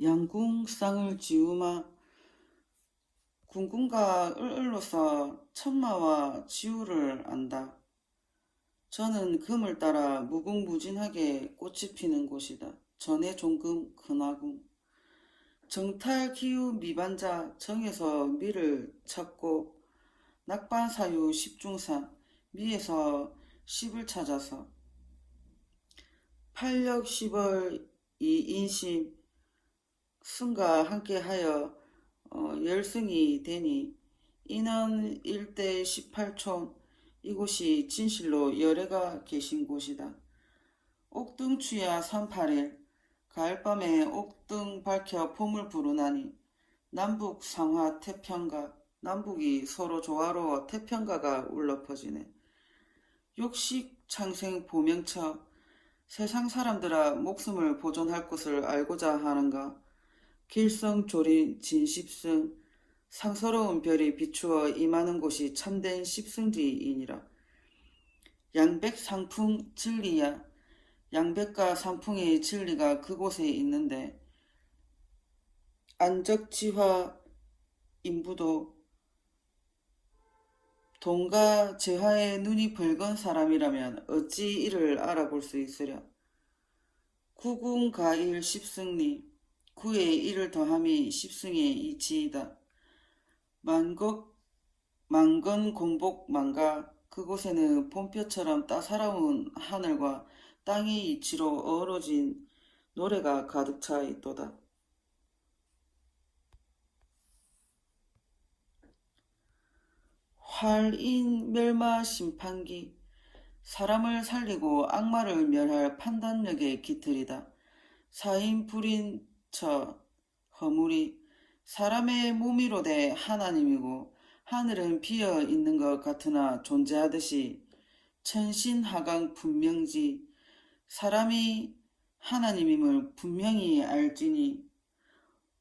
양궁쌍을 지우마 궁궁과 을을로서 천마와 지우를 안다. 저는 금을 따라 무궁무진하게 꽃이 피는 곳이다. 전의 종금 근화궁 정탈 기후 미반자 정에서 미를 찾고 낙반사유 십중사 미에서 십을 찾아서 팔력 십월 이인심 승과 함께하여 어, 열승이 되니 이는 일대 18촌 이곳이 진실로 열애가 계신 곳이다. 옥등추야 38일 가을밤에 옥등 밝혀 폼을 부르나니 남북 상화 태평가 남북이 서로 조화로워 태평가가 울려 퍼지네. 욕식 창생 보명처 세상 사람들아 목숨을 보존할 것을 알고자 하는가 길성조린 진십승 상서로운 별이 비추어 임하는 곳이 참된 십승지이니라. 양백상풍 진리야. 양백과 상풍의 진리가 그곳에 있는데 안적지화 인부도 동가 제화의 눈이 붉은 사람이라면 어찌 이를 알아볼 수 있으랴. 구궁가일 십승리 구에 일을 더함이 십승의 이치이다. 만국 만건 공복 만가 그곳에는 봄볕처럼 따사로운 하늘과 땅의 이치로 어우러진 노래가 가득 차 있도다. 활인 멸마 심판기 사람을 살리고 악마를 멸할 판단력의 깃틀이다. 사인 불인 처 허물이 사람의 몸이로 돼 하나님이고 하늘은 비어 있는 것 같으나 존재하듯이 천신하강 분명지 사람이 하나님임을 분명히 알지니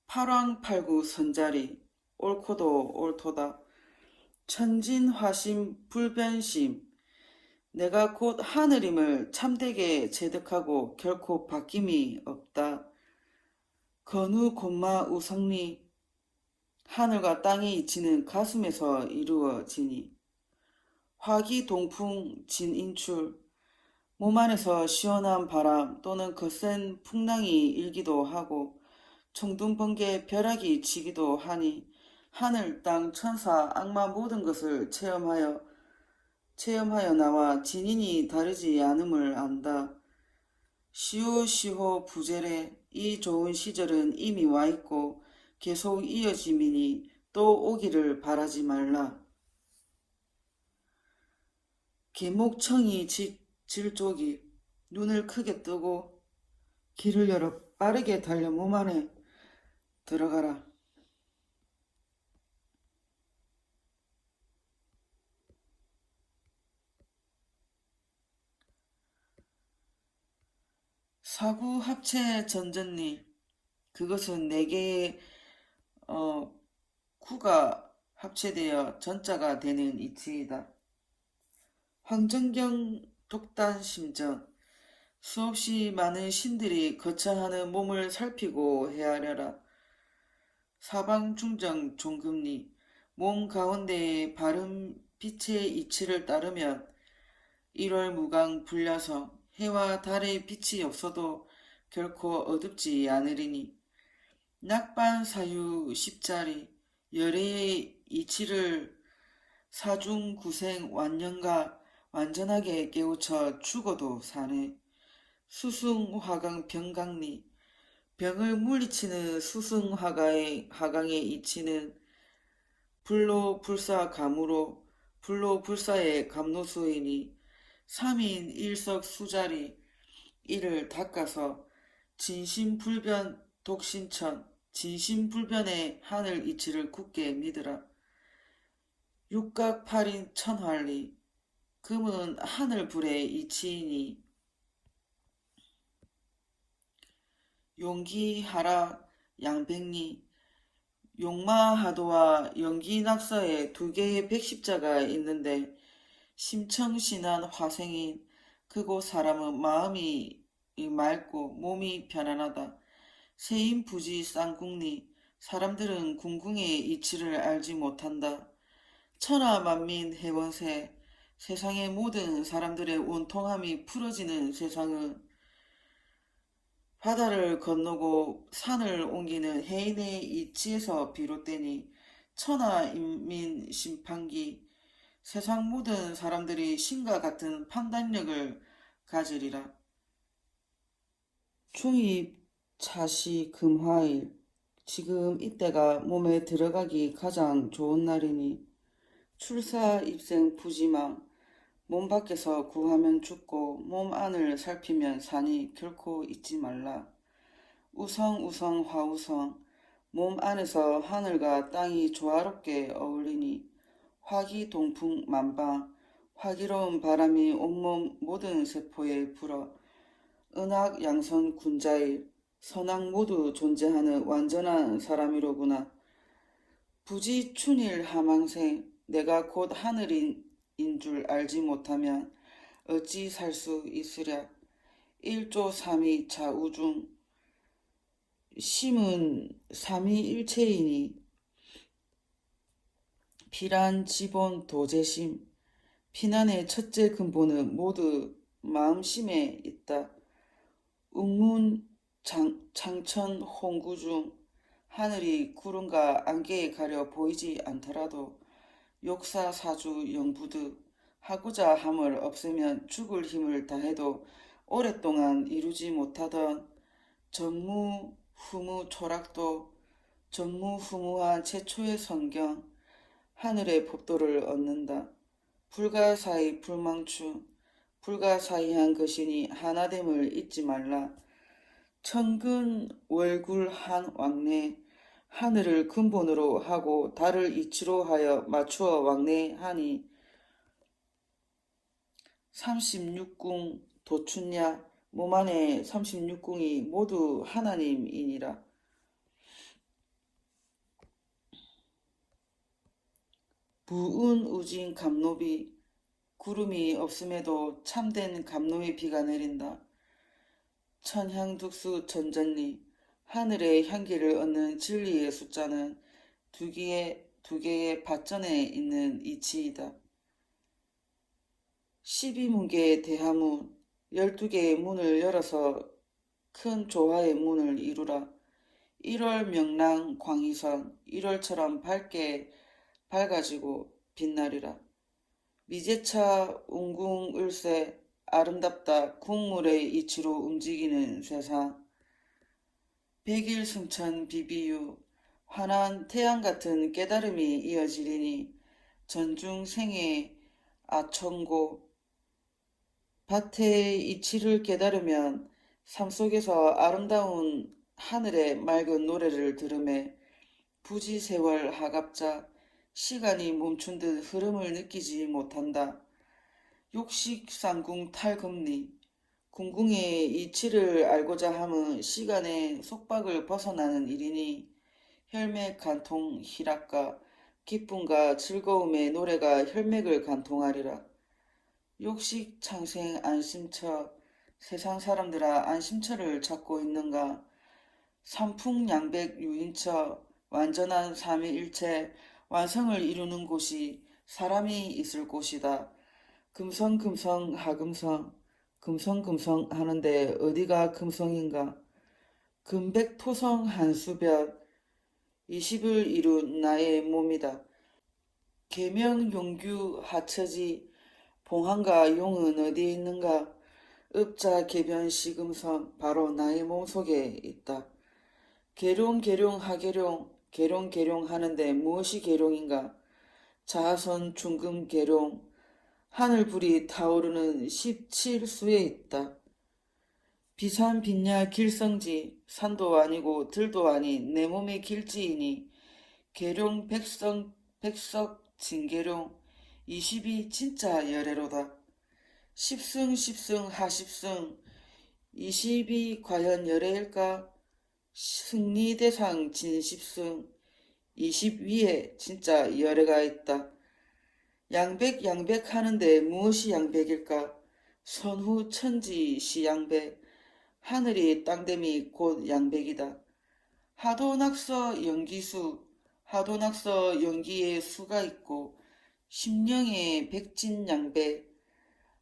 팔왕팔구 선자리 옳고도 옳도다 천진화심 불변심 내가 곧 하늘임을 참되게 제득하고 결코 바뀜이 없다. 건우 곤마 우성리 하늘과 땅이 이치는 가슴에서 이루어지니 화기 동풍 진인출 몸 안에서 시원한 바람 또는 거센 풍랑이 일기도 하고 청둥 번개 벼락이 치기도 하니 하늘 땅 천사 악마 모든 것을 체험하여 체험하여 나와 진인이 다르지 않음을 안다. 시호시호 부제래 이 좋은 시절은 이미 와 있고 계속 이어짐이니 또 오기를 바라지 말라. 개목청이 직 질쪽이 눈을 크게 뜨고 길을 열어 빠르게 달려 몸 안에 들어가라. 사구 합체 전전리 그것은 네 개의 어, 구가 합체되어 전자가 되는 이치이다. 황정경 독단 심정 수없이 많은 신들이 거처하는 몸을 살피고 헤아려라. 사방중정 종금리 몸 가운데의 바른 빛의 이치를 따르면 1월 무강 불야성 해와 달의 빛이 없어도 결코 어둡지 않으리니. 낙반 사유 십자리 열애의 이치를 사중 구생 완년가 완전하게 깨우쳐 죽어도 사네. 수승 화강 병강리 병을 물리치는 수승 화가의 화강의 이치는 불로 불사 감으로 불로 불사의 감노수이니 삼인 일석 수자리 이를 닦아서 진심불변 독신천 진심불변의 하늘 이치를 굳게 믿으라. 육각팔인 천활리 금은 하늘불의 이치이니 용기하라 양백리 용마하도와 연기낙서에 두 개의 백십자가 있는데 심청신한 화생인 그곳 사람은 마음이 맑고 몸이 편안하다. 세인 부지 쌍궁리 사람들은 궁궁의 이치를 알지 못한다. 천하 만민 해원세 세상의 모든 사람들의 온통함이 풀어지는 세상은 바다를 건너고 산을 옮기는 해인의 이치에서 비롯되니 천하 인민 심판기 세상 모든 사람들이 신과 같은 판단력을 가지리라. 중입 차시 금화일 지금 이때가 몸에 들어가기 가장 좋은 날이니 출사 입생 부지망 몸 밖에서 구하면 죽고 몸 안을 살피면 산이 결코 잊지 말라. 우성 우성 화우성 몸 안에서 하늘과 땅이 조화롭게 어울리니 화기동풍 만방 화기로운 바람이 온몸 모든 세포에 불어 은학 양선 군자일 선악 모두 존재하는 완전한 사람이로구나. 부지 춘일 하망생 내가 곧 하늘인 인줄 알지 못하면 어찌 살 수 있으랴. 일조 삼이 자우중 심은 삼위일체이니 비란 지본 도제심 피난의 첫째 근본은 모두 마음심에 있다. 운문 장, 창천 홍구 중 하늘이 구름과 안개에 가려 보이지 않더라도 욕사 사주 영부드 하고자 함을 없애면 죽을 힘을 다해도 오랫동안 이루지 못하던 전무후무 초락도 전무후무한 최초의 성경 하늘의 법도를 얻는다. 불가사의 불망추 불가사의한 것이니 하나됨을 잊지 말라. 천근 월굴한 왕래 하늘을 근본으로 하고 달을 이치로 하여 맞추어 왕래하니 36궁 도춘야 몸 안에 36궁이 모두 하나님이니라. 부은 우진 감노비 구름이 없음에도 참된 감노의 비가 내린다. 천향둑수 전전리 하늘의 향기를 얻는 진리의 숫자는 두 개의, 두 개의 밭전에 있는 이치이다. 12문개의 대하문, 12개의 문을 열어서 큰 조화의 문을 이루라. 1월 명랑 광희선, 1월처럼 밝게 밝아지고 빛나리라. 미제차 웅궁을세 아름답다 국물의 이치로 움직이는 세상. 백일 승천 비비유 환한 태양 같은 깨달음이 이어지리니 전중생의 아청고 밭의 이치를 깨달으면 삶 속에서 아름다운 하늘의 맑은 노래를 들음에 부지 세월 하갑자 시간이 멈춘 듯 흐름을 느끼지 못한다. 욕식상궁 탈금리 궁궁의 이치를 알고자 함은 시간의 속박을 벗어나는 일이니 혈맥 간통 희락과 기쁨과 즐거움의 노래가 혈맥을 간통하리라. 욕식 창생 안심처 세상 사람들아 안심처를 찾고 있는가? 삼풍 양백 유인처 완전한 삼위일체 완성을 이루는 곳이 사람이 있을 곳이다. 금성금성 하금성 금성금성 하는데 어디가 금성인가? 금백토성 한수변 20을 이룬 나의 몸이다. 계명 용규 하처지 봉황과 용은 어디에 있는가? 읍자 개변 시금성 바로 나의 몸속에 있다. 계룡 계룡 하계룡 계룡 계룡 하는데 무엇이 계룡인가? 자선 중금 계룡 하늘불이 타오르는 17수에 있다. 비산 빛야 길성지 산도 아니고 들도 아닌 내 몸의 길지이니 계룡 백성 백석 진계룡 20이 진짜 열애로다. 십승 십승 하십승 20이 과연 열애일까? 승리대상 진십승 20위에 진짜 열애가 있다. 양백 양백 하는데 무엇이 양백일까? 선후 천지 시 양백 하늘이 땅됨이 곧 양백이다. 하도낙서 연기수 하도낙서 연기에 수가 있고 심령의 백진양배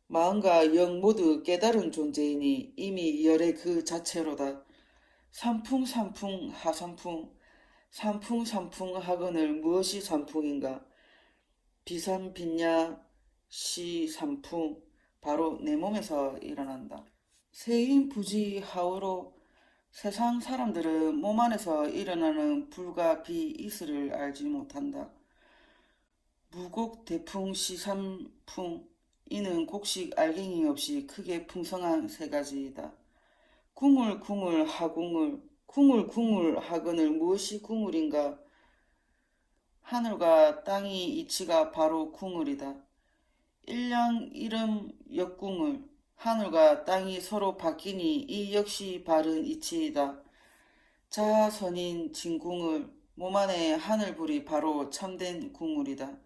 마음과 영 모두 깨달은 존재이니 이미 열의 그 자체로다. 삼풍삼풍 하삼풍 삼풍삼풍 하거늘 무엇이 삼풍인가? 비삼빛냐 시삼풍 바로 내 몸에서 일어난다. 세인 부지 하우로 세상 사람들은 몸 안에서 일어나는 불과 비 이슬을 알지 못한다. 무곡 대풍 시삼풍 이는 곡식 알갱이 없이 크게 풍성한 세 가지이다. 궁을 궁을 하궁을 궁을 궁을 하거늘 무엇이 궁을인가? 하늘과 땅이 이치가 바로 궁을이다. 일량 이름 역궁을 하늘과 땅이 서로 바뀌니 이 역시 바른 이치이다. 자선인 진궁을 몸 안에 하늘불이 바로 참된 궁을이다.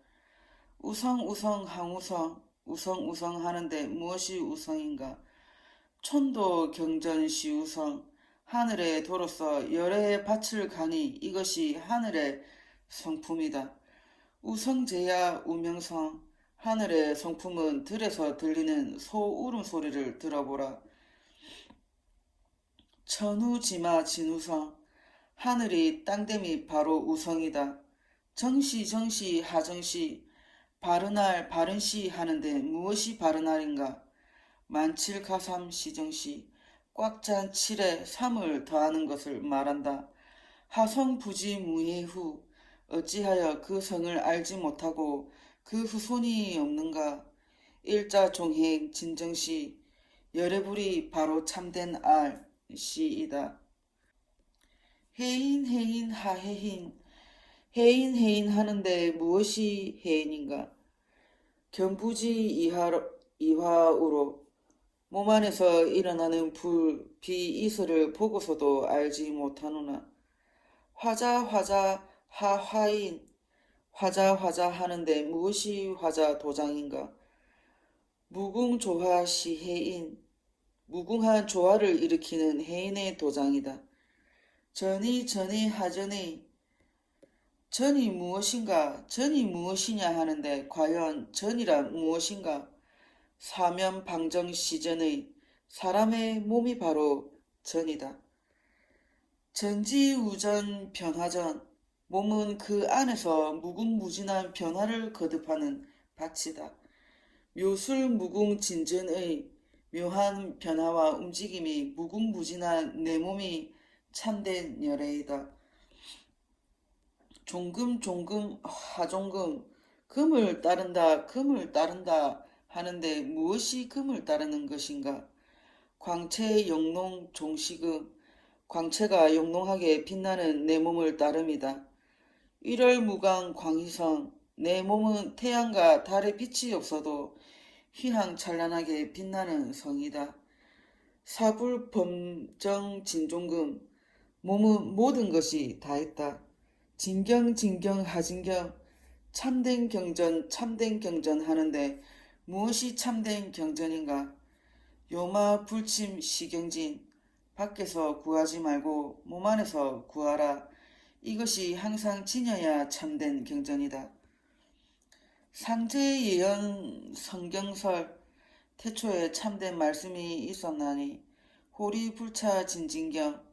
우성우성 항우성 우성우성 하는데 무엇이 우성인가? 촌도 경전 시우성 하늘의 도로서 열의 밭을 가니 이것이 하늘의 성품이다. 우성제야 우명성 하늘의 성품은 들에서 들리는 소 울음소리를 들어보라. 천우지마 진우성 하늘이 땅됨이 바로 우성이다. 정시 정시 하정시 바른할 바른시 하는데 무엇이 바른할인가? 만칠가삼 시정시 꽉찬 칠에 삼을 더하는 것을 말한다. 하성부지 무예후 어찌하여 그 성을 알지 못하고 그 후손이 없는가? 일자 종행 진정시 열애불이 바로 참된 알 시이다. 해인 해인 하해인 해인 해인 하는데 무엇이 해인인가? 견부지 이하, 이화우로 몸 안에서 일어나는 불, 비, 이슬을 보고서도 알지 못하노나 화자 화자 하화인 화자 화자 하는데 무엇이 화자 도장인가? 무궁조화 시해인 무궁한 조화를 일으키는 해인의 도장이다. 전이 전이 하전이 전이 무엇인가? 전이 무엇이냐 하는데 과연 전이라 무엇인가? 사면 방정 시전의 사람의 몸이 바로 전이다. 전지우전 변화전 몸은 그 안에서 무궁무진한 변화를 거듭하는 밭이다. 묘술 무궁진전의 묘한 변화와 움직임이 무궁무진한 내 몸이 참된 열애이다. 종금 종금 하종금 금을 따른다 금을 따른다 하는데 무엇이 금을 따르는 것인가? 광채 영농 종시금 광채가 영롱하게 빛나는 내 몸을 따름이다. 1월 무광 광희성 내 몸은 태양과 달의 빛이 없어도 휘황찬란하게 빛나는 성이다. 사불 범정 진종금 몸은 모든 것이 다 있다. 진경 진경 하진경 참된 경전 참된 경전 하는데 무엇이 참된 경전인가? 요마 불침 시경진 밖에서 구하지 말고 몸 안에서 구하라. 이것이 항상 지녀야 참된 경전이다. 상제 예언 성경설 태초에 참된 말씀이 있었나니 호리 불차 진진경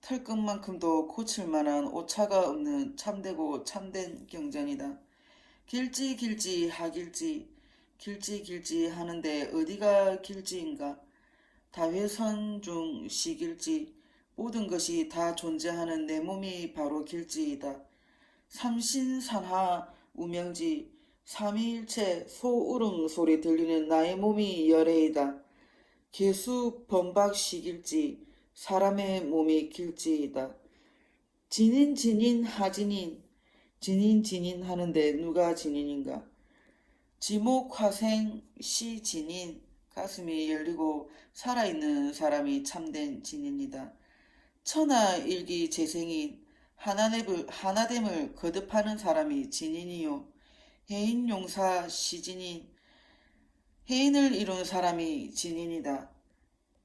털끝만큼도 고칠 만한 오차가 없는 참되고 참된 경전이다. 길지 길지 하길지 길지 길지 하는데 어디가 길지인가? 다회선 중 시길지 모든 것이 다 존재하는 내 몸이 바로 길지이다. 삼신산하 우명지 삼위일체 소울음 소리 들리는 나의 몸이 열애이다. 개수 범박 시길지 사람의 몸이 길지이다. 진인 진인 하진인 진인 진인 하는데 누가 진인인가? 지목 화생 시 진인 가슴이 열리고 살아있는 사람이 참된 진인이다. 천하 일기 재생인 하나됨을, 하나됨을 거듭하는 사람이 진인이요. 해인 용사 시진인 해인을 이룬 사람이 진인이다.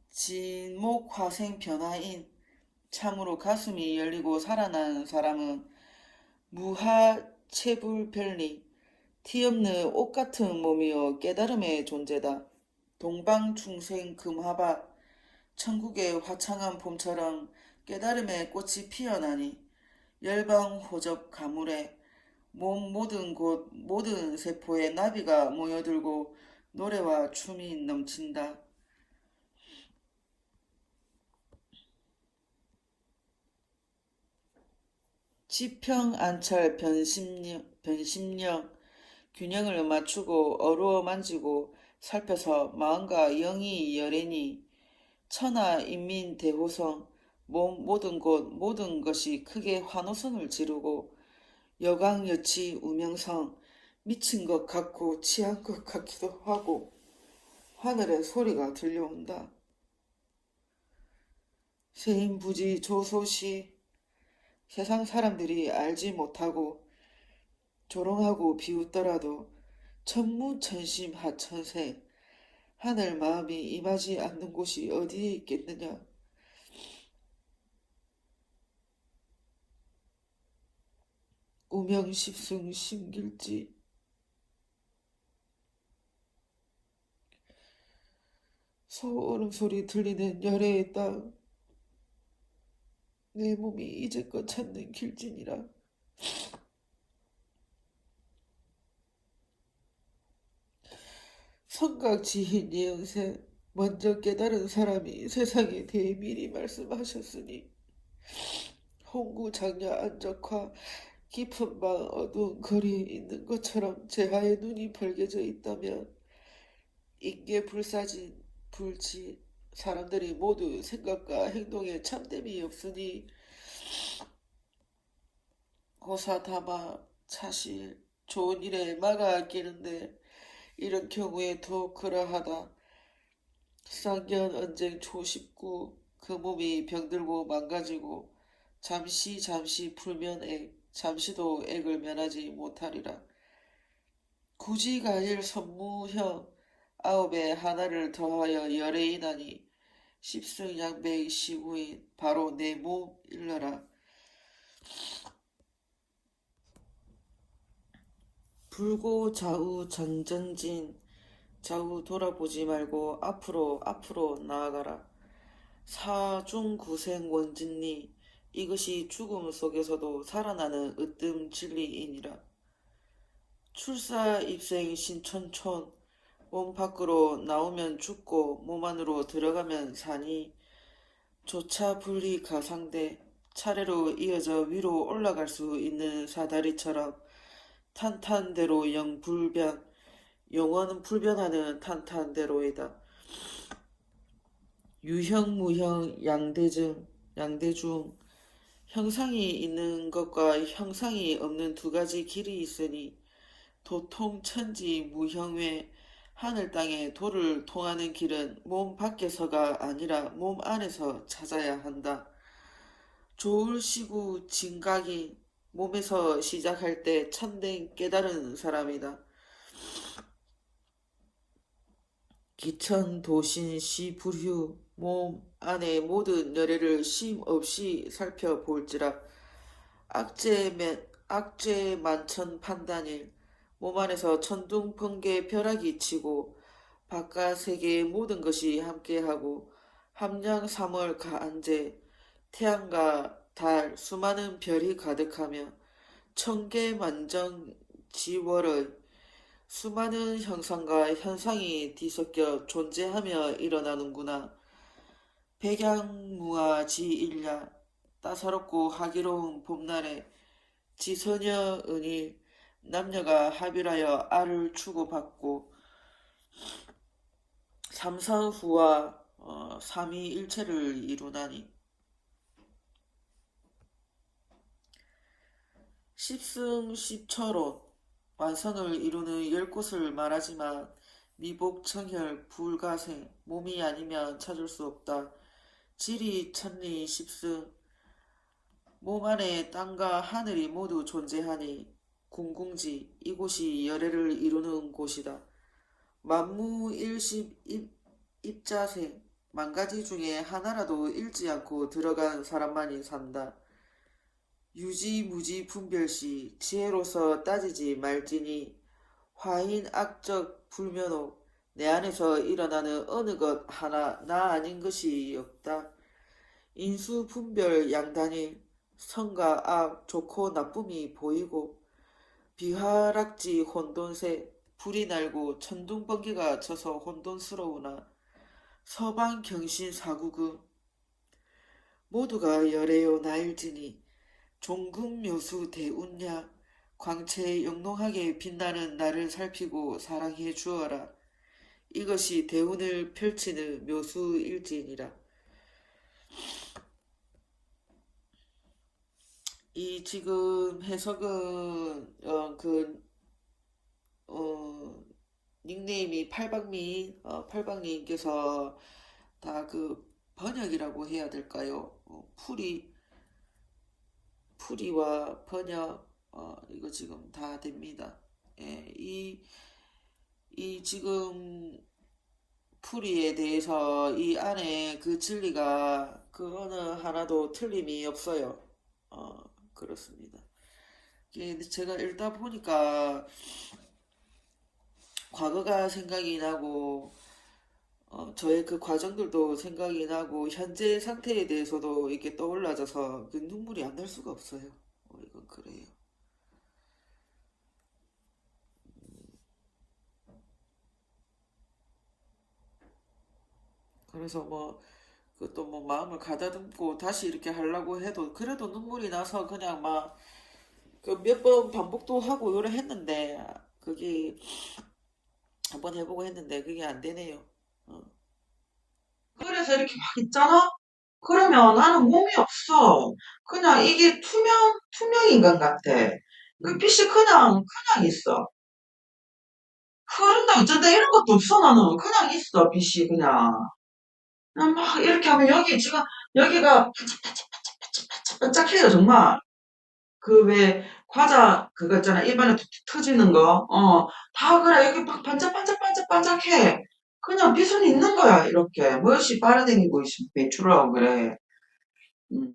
진목 화생 변화인 참으로 가슴이 열리고 살아난 사람은 무하체불별리 티없는 옷 같은 몸이요 깨달음의 존재다. 동방충생 금화밭 천국의 화창한 봄처럼 깨달음의 꽃이 피어나니 열방호적 가물에 몸 모든 곳 모든 세포에 나비가 모여들고 노래와 춤이 넘친다. 지평 안철 변심령, 변심령 균형을 맞추고 어루어 만지고 살펴서 마음과 영이 열애니 천하 인민 대호성 몸 모든 곳 모든 것이 크게 환호성을 지르고 여광여치 우명성 미친 것 같고 취한 것 같기도 하고 하늘의 소리가 들려온다. 세인부지 조소시 세상 사람들이 알지 못하고 조롱하고 비웃더라도 천무천심 하천세 하늘 마음이 임하지 않는 곳이 어디에 있겠느냐. 우명십승 심길지 소름 소리 들리는 열애의 땅내 몸이 이제껏 찾는 길진이라 성각지인 예응세 먼저 깨달은 사람이 세상에 대해 미리 말씀하셨으니 홍구 장야 안적화 깊은 방 어두운 거리에 있는 것처럼 제하의 눈이 벌게져 있다면 인계 불사진 불지 사람들이 모두 생각과 행동에 참됨이 없으니 호사다마 차실 좋은 일에 막아 아끼는데 이런 경우에 더 그러하다. 쌍년 언쟁 초19 그 몸이 병들고 망가지고 잠시 잠시 풀면 액 잠시도 액을 면하지 못하리라. 굳이 가일 선무형 아홉에 하나를 더하여 열애이나니 십승 양백 시구인 바로 내 몸 일러라. 불고 좌우 전전진 좌우 돌아보지 말고 앞으로 앞으로 나아가라. 사중구생 원진리 이것이 죽음 속에서도 살아나는 으뜸 진리이니라. 출사 입생 신천촌 몸 밖으로 나오면 죽고 몸 안으로 들어가면 사니 조차 분리 가상대 차례로 이어져 위로 올라갈 수 있는 사다리처럼 탄탄대로 영 불변 영원은 불변하는 탄탄대로이다. 유형 무형 양대중 양대중 형상이 있는 것과 형상이 없는 두 가지 길이 있으니 도통 천지 무형외 하늘 땅에 도를 통하는 길은 몸 밖에서가 아니라 몸 안에서 찾아야 한다. 조울시구 진각이 몸에서 시작할 때 참된 깨달은 사람이다. 기천 도신 시 불휴 몸 안의 모든 열애를 쉼 없이 살펴볼지라 악재 악재 만천 판단일 몸 안에서 천둥 번개 벼락이 치고 바깥 세계의 모든 것이 함께하고 함량 3월 가안제 태양과 달 수많은 별이 가득하며 천개 만정 지월의 수많은 형상과 현상이 뒤섞여 존재하며 일어나는구나. 백양무아 지일야 따사롭고 하기로운 봄날에 은일 남녀가 합일하여 알을 주고받고 삼사후와 어, 삼위일체를 이루나니 십승십처로 완성을 이루는 열 곳을 말하지만 미복 청혈 불가생 몸이 아니면 찾을 수 없다. 지리 천리 십승 몸 안에 땅과 하늘이 모두 존재하니 궁궁지 이곳이 열애를 이루는 곳이다. 만무 일십 입, 입자생 만 가지 중에 하나라도 잃지 않고 들어간 사람만이 산다. 유지무지 분별시 지혜로서 따지지 말지니 화인 악적 불면옥 내 안에서 일어나는 어느 것 하나 나 아닌 것이 없다. 인수 분별 양단일 선과 악 좋고 나쁨이 보이고 비화락지 혼돈세 불이 날고 천둥 번개가 쳐서 혼돈스러우나 서방 경신 사구금 모두가 열애요 나일지니 종금 묘수 대운야 광채 영롱하게 빛나는 나를 살피고 사랑해 주어라. 이것이 대운을 펼치는 묘수일지니라. 이 지금 해석은 어, 그 어, 닉네임이 팔방미 어, 팔방님께서 다 그 번역이라고 해야 될까요? 어, 풀이 풀이와 번역 어, 이거 지금 다 됩니다. 예, 이, 이 지금 풀이에 대해서 이 안에 그 진리가 그 어느 하나도 틀림이 없어요. 어, 그렇습니다. 이게 제가 읽다 보니까 과거가 생각이 나고 어, 저의 그 과정들도 생각이 나고 현재 상태에 대해서도 이렇게 떠올라져서 그 눈물이 안 날 수가 없어요. 어, 이건 그래요. 그래서 뭐 그것도 뭐 마음을 가다듬고 다시 이렇게 하려고 해도 그래도 눈물이 나서 그냥 막 그 몇 번 반복도 하고 요래 했는데 그게 한번 해보고 했는데 그게 안 되네요. 어. 그래서 이렇게 막 있잖아? 그러면 나는 몸이 없어. 그냥 이게 투명, 투명 인간 같아. 그 빛이 그냥, 그냥 있어. 흐른다, 어쩐다, 이런 것도 없어, 나는. 그냥 있어, 빛이 그냥. 그냥 막 이렇게 하면 여기 지금, 여기가 반짝반짝반짝반짝해요, 정말. 그 왜, 과자, 그거 있잖아. 입안에 툭툭 터지는 거. 어, 다 그래. 여기 막 반짝반짝반짝반짝해. 그냥 빛은 있는 거야, 이렇게. 무엇이 빨아다니고 있으면 배출하고 그래. 음.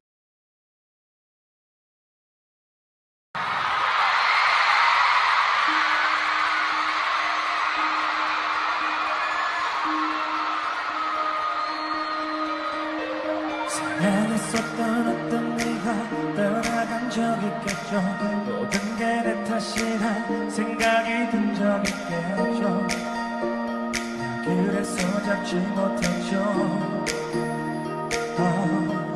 사랑했었던 어떤 네가 떠나간 적 있겠죠 모든 게 내 탓이란 생각이 든 적 있겠죠 나 그래서 잡지 못했죠 어.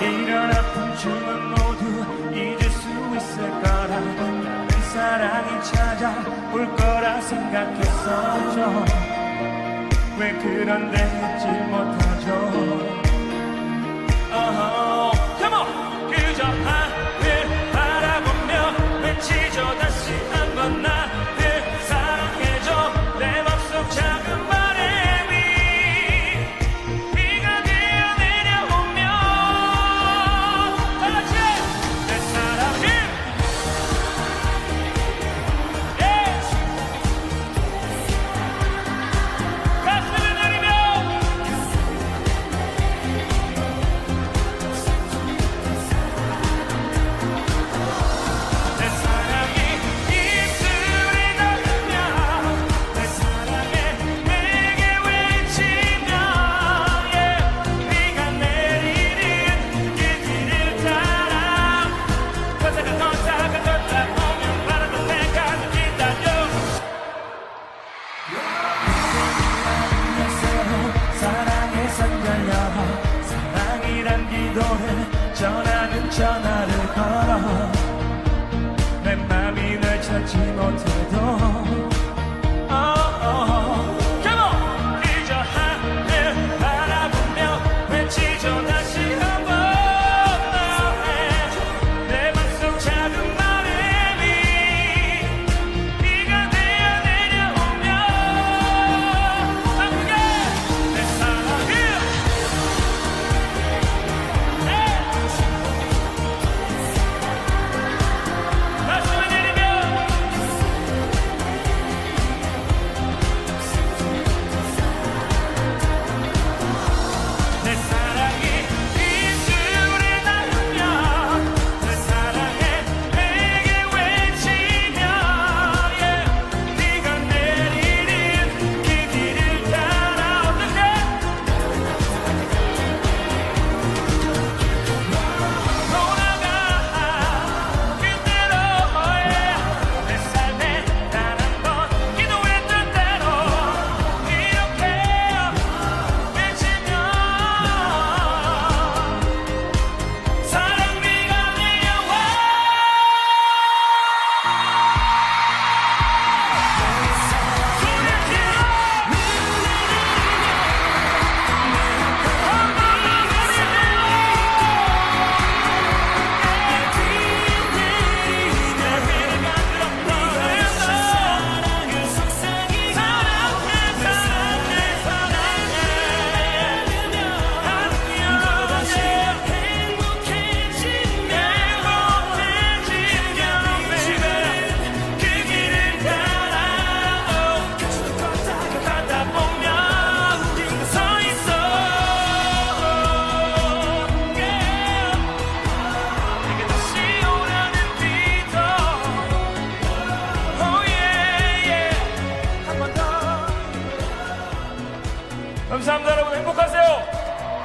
이런 아픔쯤은 모두 잊을 수 있을 거라 다른 사랑이 찾아올 거라 생각했었죠 왜 그런데 잊지 못하죠 어허, come on. 그저 하늘 바라보며 외치죠